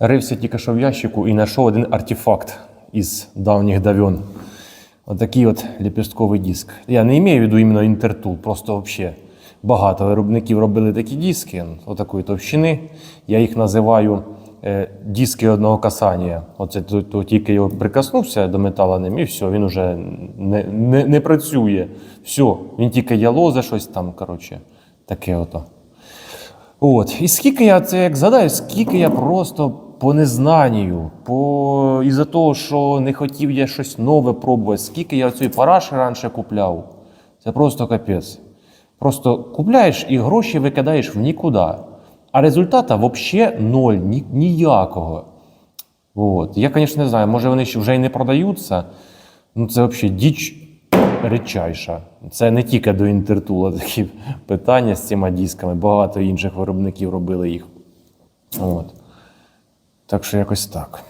Рився тільки що в ящику і знайшов один артефакт із давніх давен. Отакий от ліпістковий диск. Я не маю в виду іменно інтертул, просто взагалі багато виробників робили такі диски, отакої товщини. Я їх називаю е, диски одного касання. Оце то, тільки його прикоснувся до металу ним, і все, він вже не, не, не працює. Все, він тільки ялозе щось там, коротше, таке ото. От. І скільки я це як згадаю, скільки я просто по незнанню, по із-за того, що не хотів я щось нове пробувати, скільки я цієї параші раніше купляв. Це просто капець. Просто купляєш і гроші викидаєш в нікуди. А результата взагалі ноль, ні, ніякого. От. Я, звісно, не знаю, може вони вже й не продаються. Ну, це взагалі діч речайша. Це не тільки до інтертула такі питання з цими дисками. Багато інших виробників робили їх. От. Так що якось так.